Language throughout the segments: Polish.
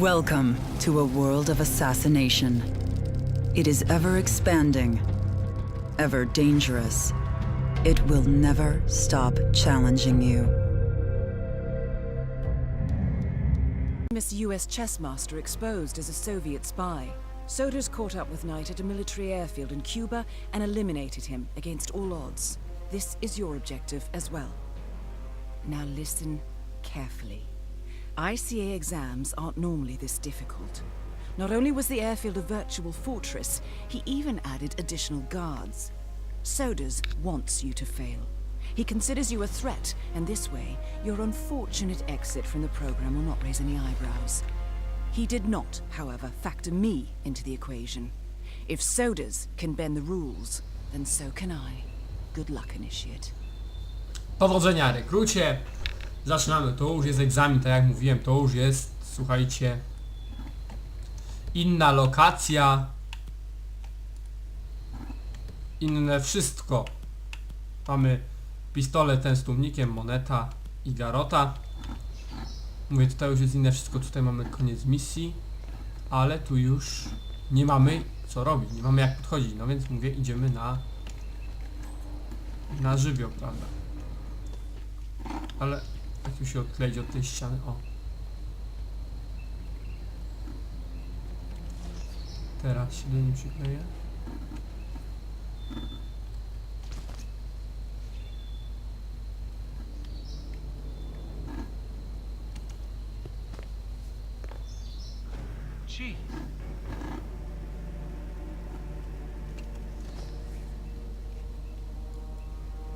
Welcome to a world of assassination. It is ever expanding, ever dangerous. It will never stop challenging you. Famous US chess master exposed as a Soviet spy. Soder's caught up with Knight at a military airfield in Cuba and eliminated him against all odds. This is your objective as well. Now listen carefully. ICA exams aren't normally this difficult. Not only was the airfield a virtual fortress, he even added additional guards. Sodas wants you to fail. He considers you a threat, and this way, your unfortunate exit from the program will not raise any eyebrows. He did not, however, factor me into the equation. If Sodas can bend the rules, then so can I. Good luck, Initiate. Powodzenia, rekrucie. Zaczynamy. To już jest egzamin, tak jak mówiłem. To już jest, słuchajcie, inna lokacja. Inne wszystko. Mamy pistolet ten z tłumnikiem, moneta i garota. Mówię, tutaj już jest inne wszystko. Tutaj mamy koniec misji. Ale tu już nie mamy co robić. Nie mamy jak podchodzić. No więc mówię, idziemy na na żywioł, prawda? Ale jak tu się odkleić od tej ściany? O. Teraz się do niej przykleję.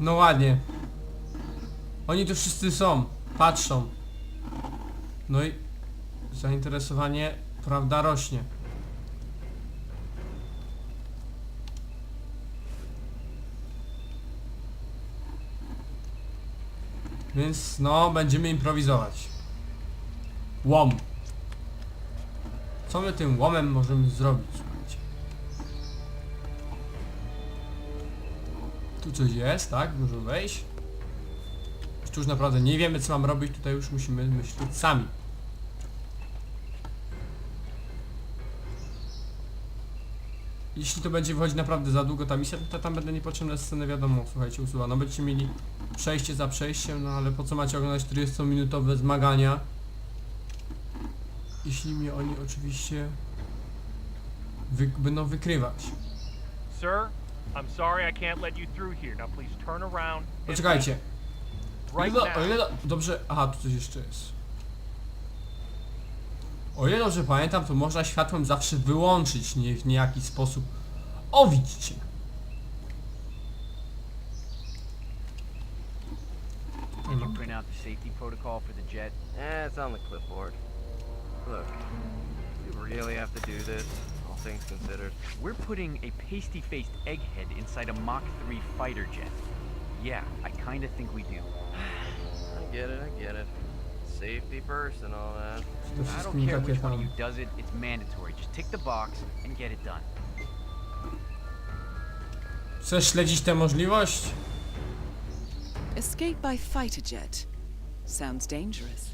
No ładnie. Oni tu wszyscy są. Patrzą. No i zainteresowanie, prawda, rośnie. Więc no, będziemy improwizować. Łom. Co my tym łomem możemy zrobić? Tu coś jest, tak? Możemy wejść. Tu już naprawdę nie wiemy co mam robić, tutaj już musimy myśleć sami. Jeśli to będzie wychodzić naprawdę za długo ta misja, to tam będę niepotrzebne sceny wiadomo, słuchajcie, usuwa. No będziecie mieli przejście za przejściem, no ale po co macie oglądać 40-minutowe zmagania? Jeśli mnie oni oczywiście wy będą wykrywać. sir, I'm sorry I can't let you through here. Now please turn around. Poczekajcie. O Right ile, now. o ile dobrze. Aha, tu coś jeszcze jest. O ile dobrze pamiętam, to można światłem zawsze wyłączyć nie, w niejaki sposób. O, widzicie. Did you print out the safety protocol for the jet? Eh, it's on the clipboard. Look, we really have to do this, all things considered. We're putting a pasty-faced egghead inside a Mach 3 fighter jet. Yeah, I kinda think we do. I get it, I get it. Safety first and all that. I don't wszystkim care takie which one of you does it, it's mandatory. Just tick the box and get it done. Chcesz śledzić tę możliwość? Escape by fighter jet. Sounds dangerous.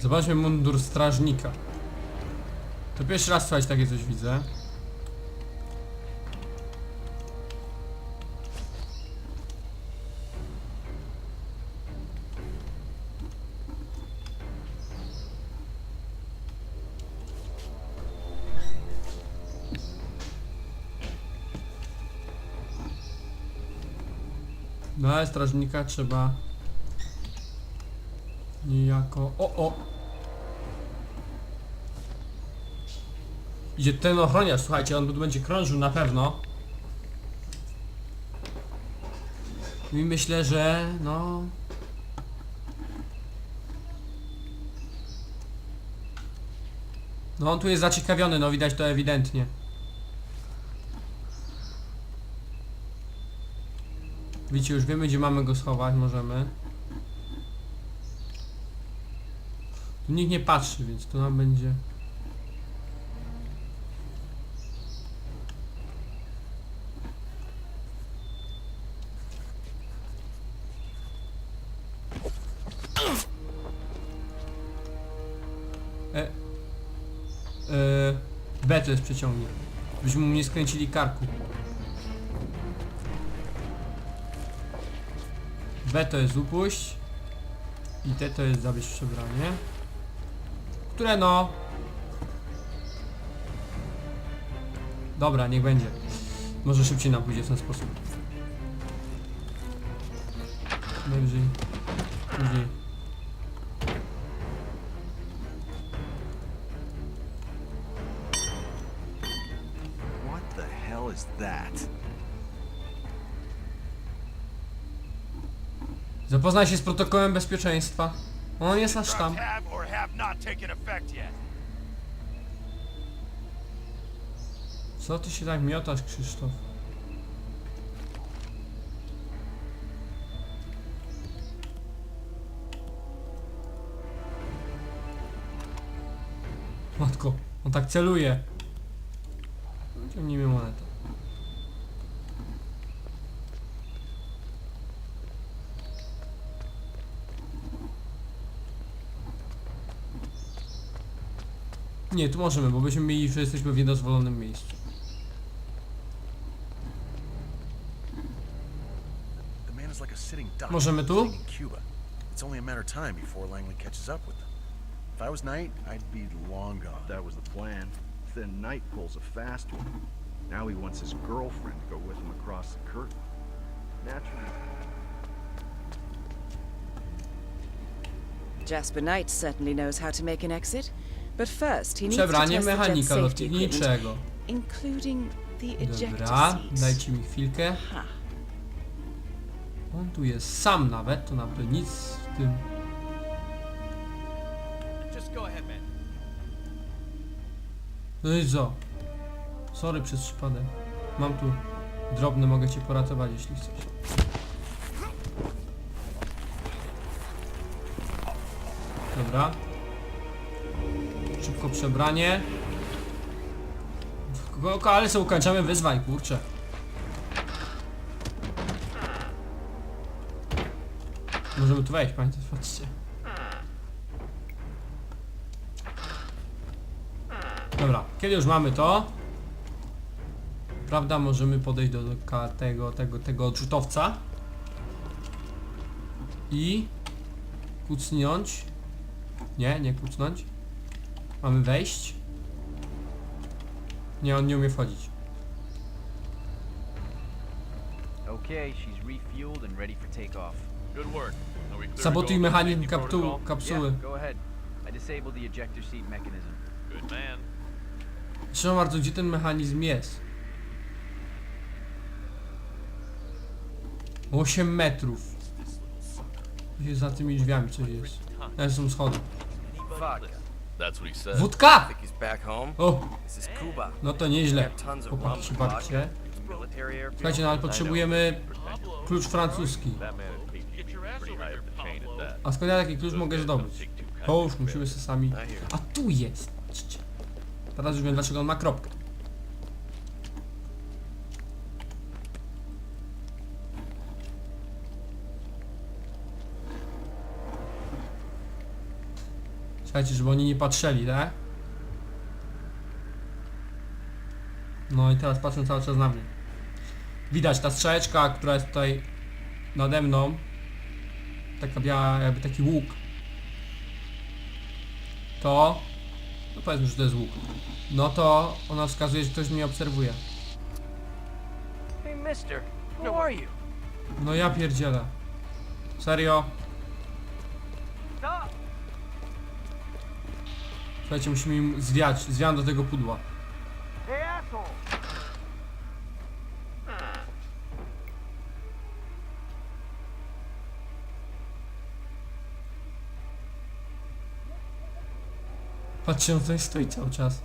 Zobaczmy mundur strażnika. To pierwszy raz słuchać takie coś widzę. No strażnika trzeba niejako... O, o! Idzie ten ochroniarz, słuchajcie, on tu będzie krążył na pewno. I myślę, że no... No on tu jest zaciekawiony, no widać to ewidentnie. Widzicie, już wiemy gdzie mamy go schować, możemy. Tu nikt nie patrzy, więc tu nam będzie... E, e, B to jest przeciągnik. Byśmy mu nie skręcili karku. B to jest upuść. I T to jest zabierz przebranie. Które no... Dobra, niech będzie. Może szybciej nam pójdzie w ten sposób. Najwyżej. Później. Zapoznaj się z protokołem bezpieczeństwa. On jest aż tam. Co ty się tak miotasz, Krzysztof? Matko, on tak celuje. Ciągnijmy monetę. Nie, tu możemy, bo byśmy mieli, że jesteśmy w niedozwolonym miejscu. Możemy tu? It's only a matter of time before Langley catches up with them. If I was Knight, I'd be long gone. That was the plan. Then Knight pulls a fast one. Now he wants his girlfriend to go with him across the curtain. Naturally, Jasper Knight certainly knows how to make an exit. But first, he needs to Przebranie test the jet's mechanika safety equipment, lotniczego. including the ejector Dobra, seats. dajcie mi chwilkę. Ha. On tu jest sam nawet, to naprawdę nic w tym. Just go ahead, man. No i co? Sorry przez przypadek. Mam tu drobny, mogę cię poratować jeśli chcesz. Dobra. Szybko przebranie. Ko- Ale sobie ukończamy wyzwań, kurczę. Możemy tu wejść, pamiętajcie, patrzcie. Dobra, kiedy już mamy to, prawda, możemy podejść do ka- tego, tego, tego odrzutowca i kucnąć. Nie, nie kucnąć. Mamy wejść. Nie, on nie umie wchodzić. Okay, she's refueled and ready for takeoff. Good work. Are we clear to Sabotuj go over mechanizm safety kaptu protocol? kapsuły. Yeah, go ahead. I disabled the ejector seat mechanism. Good man. Proszę bardzo, gdzie ten mechanizm jest? 8 metrów. Gdzie za tymi drzwiami coś jest. Ja są schody. Vodka. That's what he said. Wódka! O, no to nieźle. Chłopaki się airfield. Słuchajcie, no ale potrzebujemy klucz francuski. A skąd ja taki klucz mogę zdobyć? To już musimy sobie sami... A tu jest! Teraz już wiem dlaczego on ma kropkę. Słuchajcie, żeby oni nie patrzyli, tak? No i teraz patrzę cały czas na mnie. Widać ta strzałeczka, która jest tutaj nade mną. Taka biała, jakby taki łuk. To... No powiedzmy, że to jest łuk. No to ona wskazuje, że ktoś mnie obserwuje. Hey, mister. Who are you? No ja pierdzielę. Serio? Słuchajcie, musimy im zwiać, zwiam do tego pudła. Patrzcie, on tutaj stoi cały czas.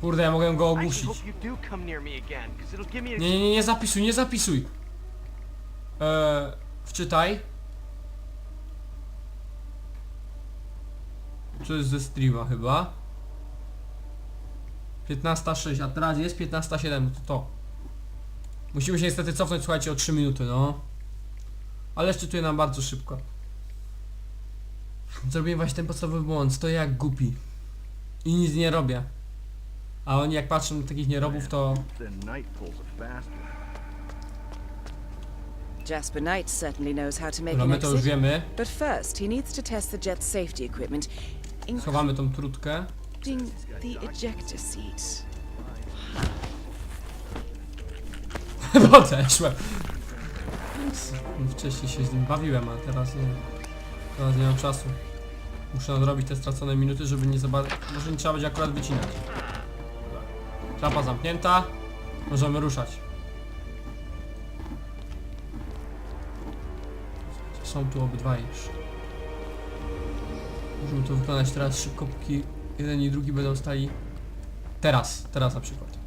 Kurde, ja mogę go me Nie, nie, nie, nie zapisuj, nie zapisuj. Eee, wczytaj. To jest ze streama chyba. 15.06, a teraz jest 15.07, no to to. Musimy się niestety cofnąć, słuchajcie, o 3 minuty, no. Ale szczytuje nam bardzo szybko. Zrobiłem właśnie ten podstawowy błąd, stoję jak głupi. I nic nie robię. A oni jak patrzą na takich nierobów, to... Jasper Knight certainly knows how to make Dobra, an my to już exit. wiemy. But first, he needs to test the jet's safety equipment, Schowamy tą trutkę. including the ejector seat. Podeszłem. Wcześniej się z nim bawiłem, a teraz nie. Teraz nie mam czasu. Muszę nadrobić te stracone minuty, żeby nie zobaczyć. Może nie trzeba będzie akurat wycinać. Klapa zamknięta. Możemy ruszać. Są tu obydwaj jeszcze. Możemy to wykonać teraz szybko, póki jeden i drugi będą stali. Teraz, teraz na przykład.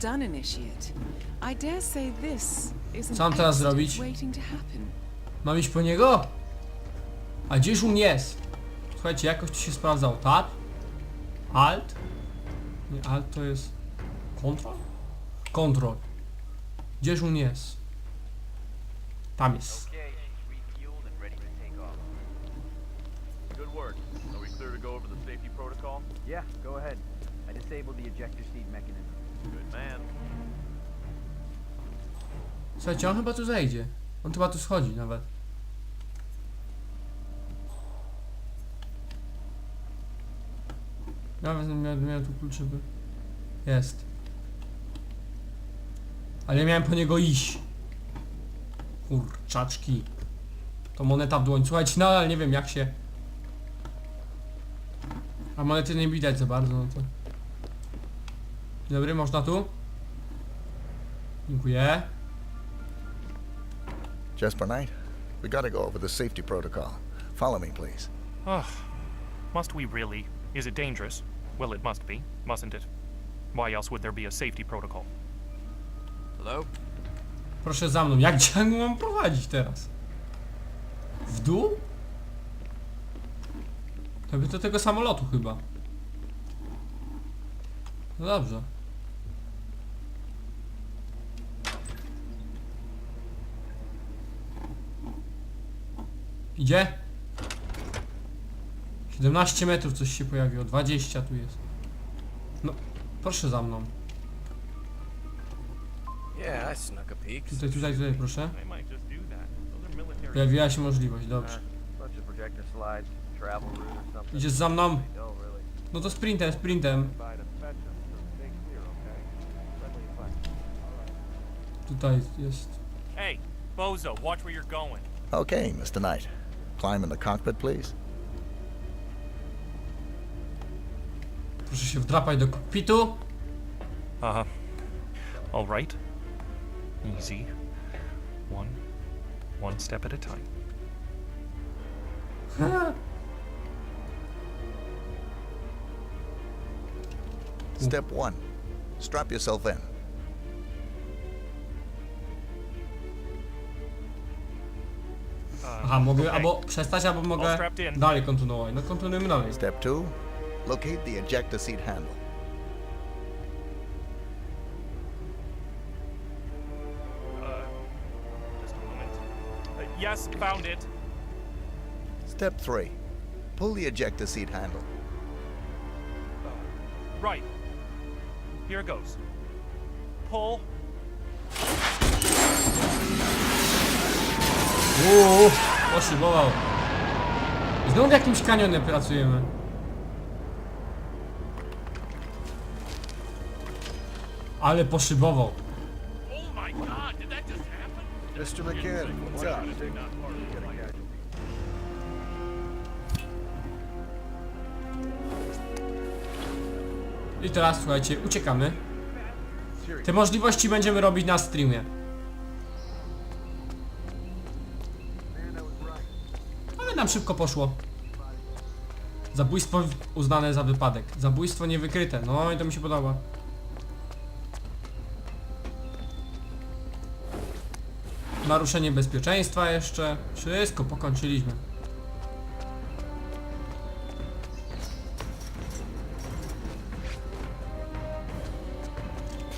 Done, Initiate. I dare say this is an Co mam teraz accident zrobić? waiting to happen. Mam iść po niego? A gdzież on jest? Słuchajcie, jakoś tu się sprawdzał. Tab? Alt? Nie, alt to jest... Control? Control. Gdzież on jest? Tam jest. Okay, she's refueled and ready to take off. Good work. Are we clear to go over the safety protocol? Yeah, go ahead. I disabled the ejector seat mechanism. Słuchajcie, on chyba tu zejdzie. On chyba tu schodzi nawet. Nawet miał, miał tu klucz. Jest. Ale ja miałem po niego iść. Kurczaczki. To moneta w dłoń. Słuchajcie, nadal nie wiem jak się... A monety nie widać za bardzo, no to... Dzień Dobry, można tu? Dziękuję. Jasper Knight, we gotta go over the safety protocol. Follow me, please. Ugh. Must we really? Is it dangerous? Well, it must be, mustn't it? Why else would there be a safety protocol? Hello? Proszę za mną. Jak cię mam prowadzić teraz? W dół? To by do tego samolotu chyba. No dobrze. Idzie? 17 metrów coś się pojawiło, 20 tu jest. No, proszę za mną. Yeah, I snuck a peek. Tutaj, tutaj, tutaj, proszę. They might just do that. Those are military. Pojawiła się możliwość, dobrze. Bunch of projector slides, travel route or something. Idziesz za mną? Really No to sprintem, sprintem. buy to fetch them, so stay clear, okay? Friendly advice. Tutaj jest. Hey, Bozo, watch where you're going. Okay, Mr. Knight. Climb in the cockpit, please. Proszę się wdrapać do kokpitu. Uh. All right. Easy. One, one step at a time. Step one. Strap yourself in. Aha, mogę Okay. albo przestać, albo mogę dalej kontynuować. No kontynuujmy dalej. Step two. Locate the ejector seat handle. Just a moment. Uh, yes, found it. Step three. Pull the ejector seat handle. Right. Here it goes. Pull. Uuu, poszybował. Znowu jakimś kanionie pracujemy. Ale poszybował. I teraz słuchajcie, uciekamy. Te możliwości będziemy robić na streamie. Nam szybko poszło. Zabójstwo uznane za wypadek. Zabójstwo niewykryte. No i to mi się podoba. naruszenie bezpieczeństwa jeszcze. Wszystko pokończyliśmy.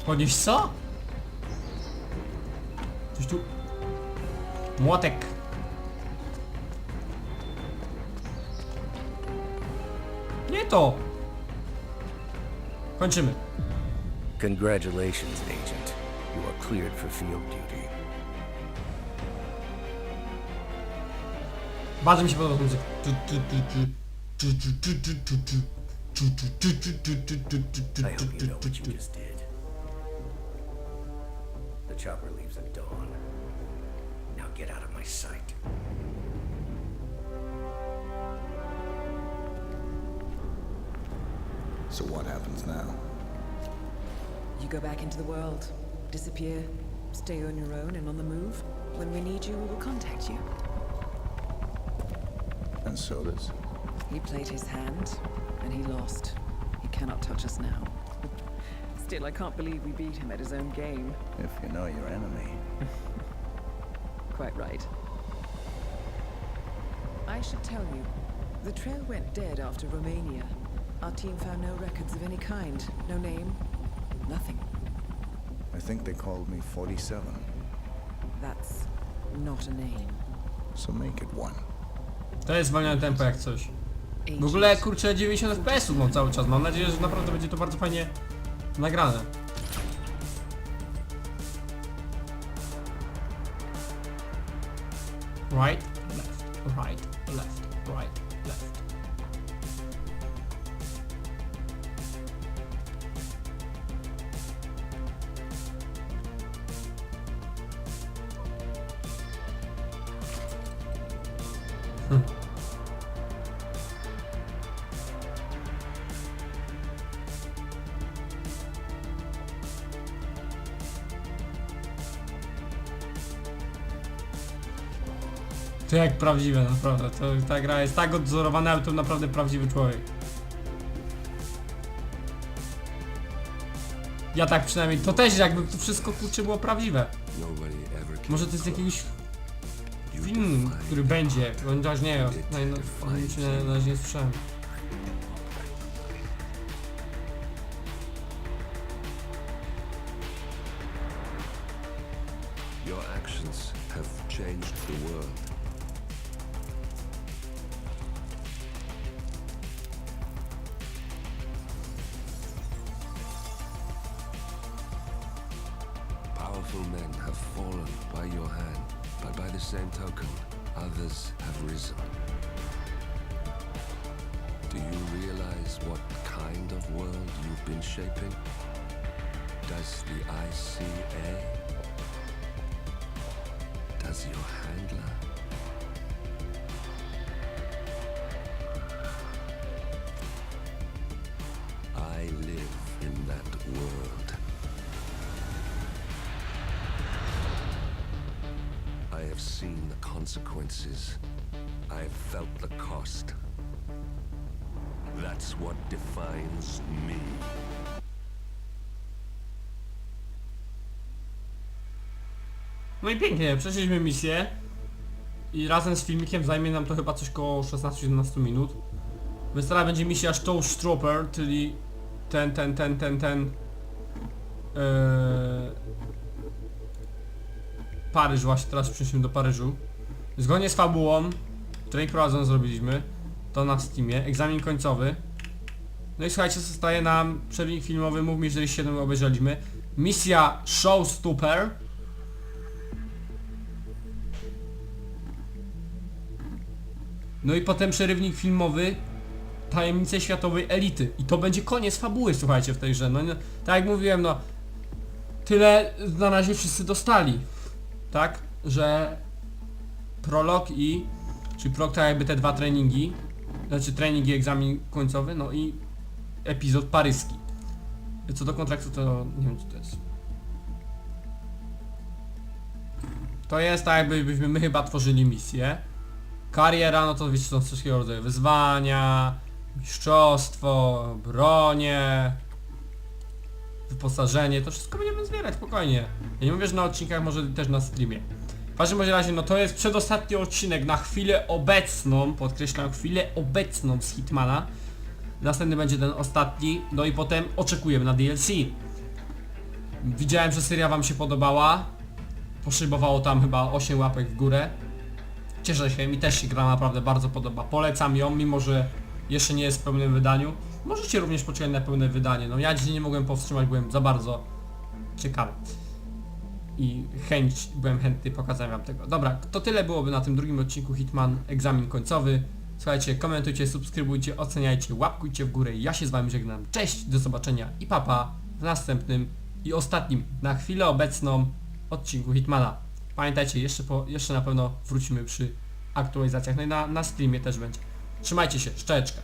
Podnieść co? Coś tu... Młotek. To! Kończymy. Congratulations, Agent. You are cleared for field duty. Bardzo mi się podoba ta muzyka. Tu, tu, tu, tu. Tu, tu, tu, tu, tu, tu. Tu, tu, tu, tu, tu, tu, tu, tu, I hope you know tu, what you tu. just did. The chopper leaves at dawn. Now get out of my sight. So what happens now? You go back into the world, disappear, stay on your own and on the move. When we need you, we will contact you. And so does. He played his hand, and he lost. He cannot touch us now. Still, I can't believe we beat him at his own game. If you know your enemy. Quite right. I should tell you, the trail went dead after Romania. Our team found no records of any kind. No name. Nothing. I think they called me 47. That's not a name. So make it one. To jest zwolnione tempo jak coś. W ogóle kurczę 90 fps mam cały czas. Mam nadzieję, że naprawdę będzie to bardzo fajnie nagrane. Right, To jak prawdziwe, naprawdę. To, ta gra jest tak odzorowana, ale to naprawdę prawdziwy człowiek. Ja tak przynajmniej, to też jakby to wszystko kurczę było prawdziwe. Może to jest jakiegoś film, który będzie, chociaż nie, razie nie słyszałem. Your your handler? I live in that world. I have seen the consequences. I have felt the cost. That's what defines me. No i pięknie, przeszliśmy misję. I razem z filmikiem zajmie nam to chyba coś koło 16-17 minut. Teraz będzie misja Stowe Trooper, czyli ten, ten, ten, ten, ten... Yy... Paryż właśnie, teraz przeszliśmy do Paryżu. Zgodnie z fabułą, której prowadząc zrobiliśmy, to na Steamie, egzamin końcowy. No i słuchajcie, zostaje nam przerwnik filmowy, mów mi, jeżeli się obejrzeliśmy. Misja Showstopper. No i potem przerywnik filmowy Tajemnice światowej elity. I to będzie koniec fabuły, słuchajcie, w tej grze. No, tak jak mówiłem, no tyle na razie wszyscy dostali. Tak? Że prolog i czyli prolog to jakby te dwa treningi, znaczy trening i egzamin końcowy, no i epizod paryski. Co do kontraktu to nie wiem co to jest. To jest tak jakbyśmy my chyba tworzyli misję. Kariera, no to wiecie, są wszystkiego rodzaju wyzwania, mistrzostwo, bronie, wyposażenie, to wszystko będziemy zbierać spokojnie. Ja nie mówię, że na odcinkach, może też na streamie. W każdym razie, no to jest przedostatni odcinek na chwilę obecną, podkreślam chwilę obecną z Hitmana. Następny będzie ten ostatni, no i potem oczekujemy na DLC. Widziałem, że seria wam się podobała. Poszybowało tam chyba 8 łapek w górę. Cieszę się, mi też się gra naprawdę bardzo podoba. Polecam ją, mimo że jeszcze nie jest w pełnym wydaniu. Możecie również poczekać na pełne wydanie. No ja dzisiaj nie mogłem powstrzymać, byłem za bardzo ciekawy. I chęć, byłem chętny pokazania wam tego. Dobra, to tyle byłoby na tym drugim odcinku Hitman egzamin końcowy. Słuchajcie, komentujcie, subskrybujcie, oceniajcie, łapkujcie w górę. Ja się z wami żegnam. Cześć, do zobaczenia i papa w następnym i ostatnim na chwilę obecną odcinku Hitmana. Pamiętajcie, jeszcze, po, jeszcze na pewno wrócimy przy aktualizacjach. No i na, na streamie też będzie. Trzymajcie się, szczęczka.